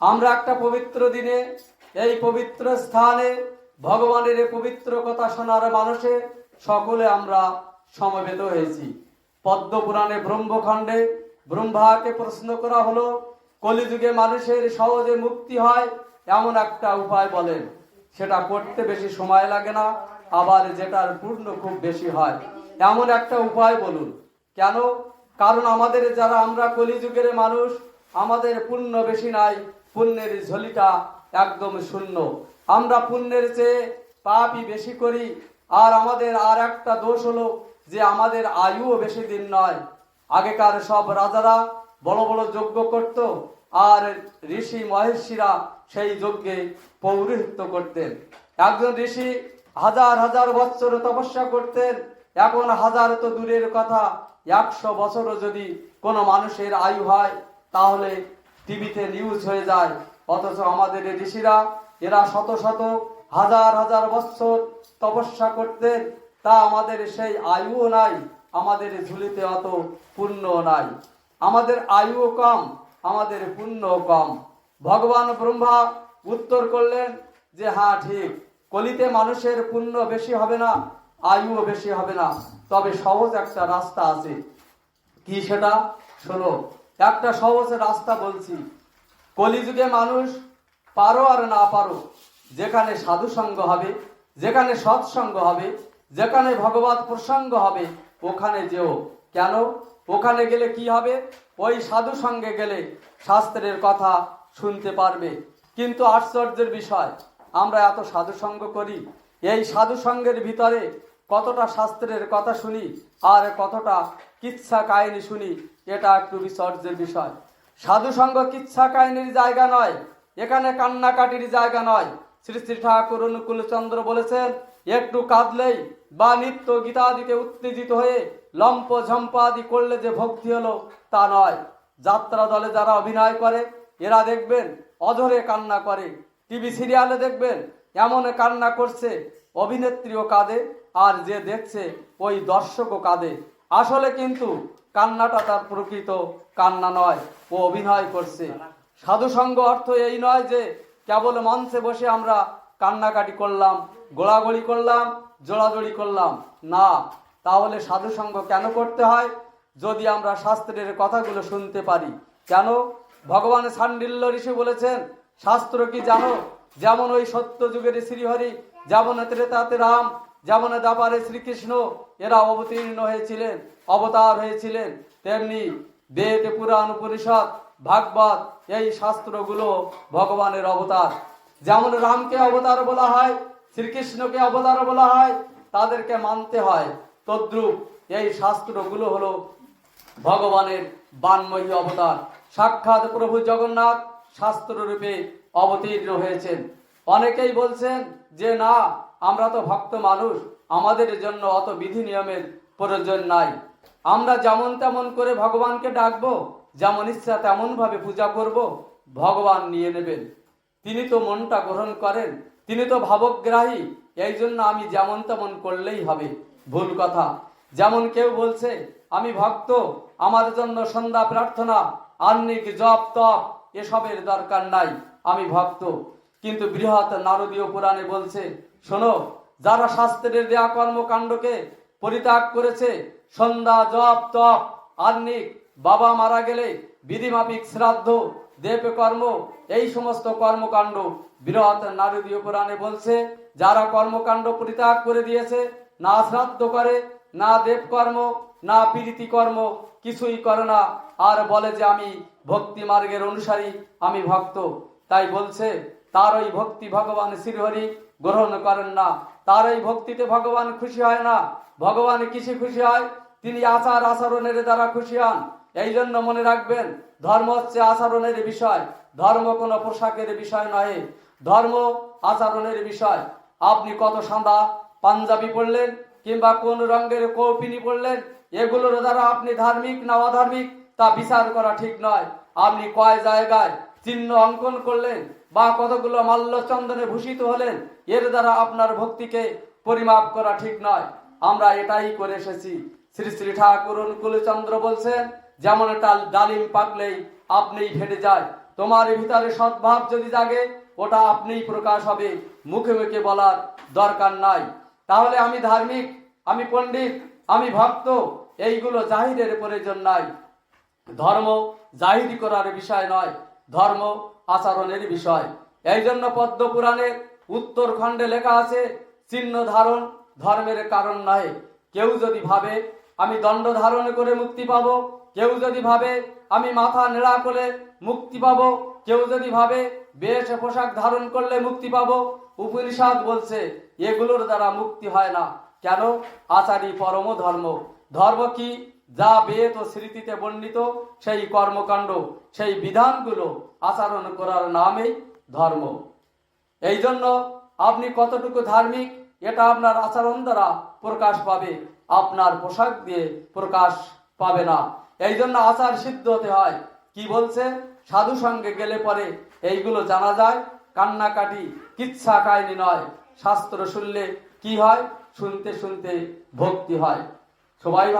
আমরা একটা পবিত্র দিনে, এই পবিত্র স্থানে ভগবানের পবিত্র কথা শোনার মানুষে সকলে আমরা সমবেত হয়েছি। পদ্ম পুরাণে ব্রহ্মখণ্ডে ব্রহ্মাকে প্রশ্ন করা হলো, কলিযুগে মানুষের সহজে মুক্তি হয় এমন একটা উপায় বলেন। সেটা করতে বেশি সময় লাগে না, আবার যেটার পূর্ণ খুব বেশি হয়। এমন একটা উপায় বলুন। কেন? কারণ আমাদের যারা আমরা কলিযুগের মানুষ, আমাদের পুণ্য বেশি নাই পুণ্যের ঝলিটা একদম শূন্য। আমরা পুণ্যের চেয়ে পাপই বেশি করি। আর আমাদের আর একটা দোষ হলো যে আমাদের আয়ুও বেশি দিন নয়। আগেকার সব রাজারা বড় বড় যজ্ঞ করত আর ঋষি মহের্ষিরা সেই যজ্ঞে পৌরোহিত্য করতেন। একজন ঋষি হাজার হাজার বছর তপস্যা করতেন। এখন হাজার তো দূরের কথা, একশো বছরও যদি কোনো মানুষের আয়ু হয়, তাহলে টিভিতে নিউজ হয়ে যায়। অথচ আমাদের এই ঋষিরা, এরা শত শত, হাজার হাজার বছর তপস্যা করতেন তা আমাদের সেই আয়ুও নাই, আমাদের ঝুলিতে অত পুণ্য নাই। আমাদের আয়ুও কম, আমাদের পুণ্য কম। ভগবান ব্রহ্মা উত্তর করলেন যে হ্যাঁ ঠিক, কলিতে মানুষের পুণ্য বেশি হবে না, আয়ুও বেশি হবে না। তবে সহজ একটা রাস্তা আছে। কি সেটা? শোনো একটা সহজ রাস্তা বলছি। কলিযুগে মানুষ পারো আর না পারো, যেখানে সাধু সঙ্গ হবে, যেখানে সৎসঙ্গ হবে, যেখানে ভগবত প্রসঙ্গ হবে, ওখানে যেও। কেন? ওখানে গেলে কি হবে? ওই সাধু সঙ্গে গেলে শাস্ত্রের কথা শুনতে পারবে। কিন্তু আশ্চর্যের বিষয়, আমরা এত সাধু সঙ্গ করি, এই সাধু সঙ্গের ভিতরে কতটা শাস্ত্রের কথা শুনি আর কতটা কিচ্ছা কাহিনী শুনি, এটা একটু বিসর্জের বিষয়। সাধু সঙ্গ কিচ্ছা কাহিনীর জায়গা নয়, এখানে কান্নাকাটির জায়গা নয়। শ্রী শ্রী ঠাকুর অনুকূল চন্দ্র বলেছেন, একটু কাঁদলেই বা নিত্য গীতাদিতে উত্তেজিত হয়ে লম্প ঝম্পাদি করলে যে ভক্তি হলো তা নয়। যাত্রা দলে যারা অভিনয় করে, এরা দেখবেন অধরে কান্না করে। টিভি সিরিয়ালে দেখবেন এমন কান্না করছে, অভিনেত্রীও কাঁদে আর যে দেখছে, ওই দর্শকও কাঁদে। আসলে কিন্তু কান্নাটা তার প্রকৃত কান্না নয়, ও অভিনয় করছে। সাধুসঙ্গ অর্থ এই নয় যে, কেবল মঞ্চে বসে আমরা কান্নাকাটি করলাম গোড়াগড়ি করলাম, জোড়াজড়ি করলাম। না, তাহলে সাধুসঙ্গ কেন করতে হয়? যদি আমরা শাস্ত্রের কথাগুলো শুনতে পারি। কেন? ভগবান সান্ডিল্য ঋষি বলেছেন, শাস্ত্র কি জানো? যেমন ওই সত্য যুগের শ্রীহরি, যেমন ত্রেতাতে রাম যেমন দাপারে শ্রীকৃষ্ণ এরা অবতীর্ণ হয়েছিলেন, অবতার হয়েছিলেন, তেমনি বেদ, পুরাণ, উপনিষদ, ভাগবত এই শাস্ত্রগুলো ভগবানের অবতার। যেমন রামকে অবতার বলা হয়, শ্রীকৃষ্ণকে অবতার বলা হয়, তাদেরকে মানতে হয়। তদ্রুপ এই শাস্ত্রগুলো হলো ভগবানের বানময়ী অবতার। সাক্ষাৎ প্রভু জগন্নাথ শাস্ত্ররূপে অবতীর্ণ হয়েছেন। অনেকেই বলছেন যে না আমরা তো ভক্ত মানুষ, আমাদের জন্য অত বিধি নিয়মের প্রয়োজন নাই। আমরা যেমন তেমন করে ভগবানকে ডাকবো, যেমন ইচ্ছা তেমন ভাবে পূজা করব, ভগবান নিয়ে নেবেন। তিনি তো মনটা গ্রহণ করেন, তিনি তো ভাবগ্রাহী, এই জন্য আমি যেমন তেমন করলেই হবে। ভুল কথা। যেমন কেউ বলছে, আমি ভক্ত, আমার জন্য সন্ধ্যা প্রার্থনা আন্নিক জপ তপ, এসবের দরকার নাই, আমি ভক্ত। কিন্তু বৃহৎ নারদীয় পুরাণে বলছে শোনো, যারা শাস্ত্রের দেয়া কর্মকাণ্ডকে পরিত্যাগ করেছে, সন্ধ্যা জপ তপ আর্নিক বাবা মারা গেলে বিধিমাফিক শ্রাদ্ধ দেব কর্ম এই সমস্ত কর্মকাণ্ড বৃহৎ নারদীয় পুরাণে বলছে, যারা কর্মকাণ্ড পরিত্যাগ করে দিয়েছে, না শ্রাদ্ধ করে, না দেব কর্ম না পীড়িতি কর্ম, কিছুই করে না। আর বলে যে আমি ভক্তি মার্গের অনুসারী, আমি ভক্ত। তাই বলছে তার ওই ভক্তি ভগবান শ্রীহরি গ্রহণ করেন না। তার ওই ভক্তিতে ভগবান খুশি হয় না। ভগবান কিসে খুশি হয়? তিনি আচার আচরণের দ্বারা খুশি হন। এই জন্য মনে রাখবেন, ধর্ম হচ্ছে আচরণের বিষয়। ধর্ম কোনো পোশাকের বিষয় নয় ধর্ম আচরণের বিষয়। আপনি কত সাদা পাঞ্জাবি পড়লেন কিংবা কোন রঙের কৌপিনি পড়লেন এগুলোর দ্বারা আপনি ধার্মিক না অধার্মিক তা বিচার করা ঠিক নয়। আপনি কয় জায়গায় চিহ্ন অঙ্কন করলেন বা কতগুলো মাল্য চন্দনে ভূষিত হলেন, এর দ্বারা আপনার ভক্তিকে পরিমাপ করা ঠিক নয়। আমরা এটাই করে এসেছি। শ্রী শ্রী ঠাকুর অনুকূল চন্দ্র বলছেন, যেমন একটা ডালিম পাকলেই আপনিই ফেটে যায়। তোমার ভিতরে সদ্ভাব যদি জাগে, ওটা আপনিই প্রকাশ হবে। মুখে মুখে বলার দরকার নাই। তাহলে আমি ধার্মিক, আমি পণ্ডিত, আমি ভক্ত, এইগুলো জাহিরের প্রয়োজন নাই। ধর্ম জাহিরি করার বিষয় নয়। ধর্ম আচরণের বিষয়। এই জন্য পদ্ম পুরাণের উত্তর খণ্ডে লেখা আছে, চিহ্ন ধারণ ধর্মের কারণ নয়। কেউ যদি ভাবে, আমি দণ্ড ধারণ করে মুক্তি পাব। কেউ যদি ভাবে, আমি মাথা নেড়া করে মুক্তি পাব। কেউ যদি ভাবে, বেশ পোশাক ধারণ করলে মুক্তি পাব। উপনিষদ বলছে, এগুলোর দ্বারা মুক্তি হয় না। কেন? আচারই পরম ধর্ম ধর্ম কি? যা বেদ ও স্মৃতিতে বর্ণিত, সেই কর্মকাণ্ড, সেই বিধানগুলো আচরণ করার নামেই ধর্ম। এই জন্য আপনি কতটুকু ধার্মিক, এটা আপনার আচরণ দ্বারা প্রকাশ পাবে, আপনার পোশাক দিয়ে প্রকাশ পাবে না। এই জন্য আচার সিদ্ধ হতে হয়। কি বলছে? সাধু সঙ্গে গেলে পরে এইগুলো জানা যায়। কান্নাকাটি কিচ্ছা কাহিনী নয়। শাস্ত্র শুনলে কি হয়? শুনতে শুনতে ভক্তি হয়। সবাই ভালো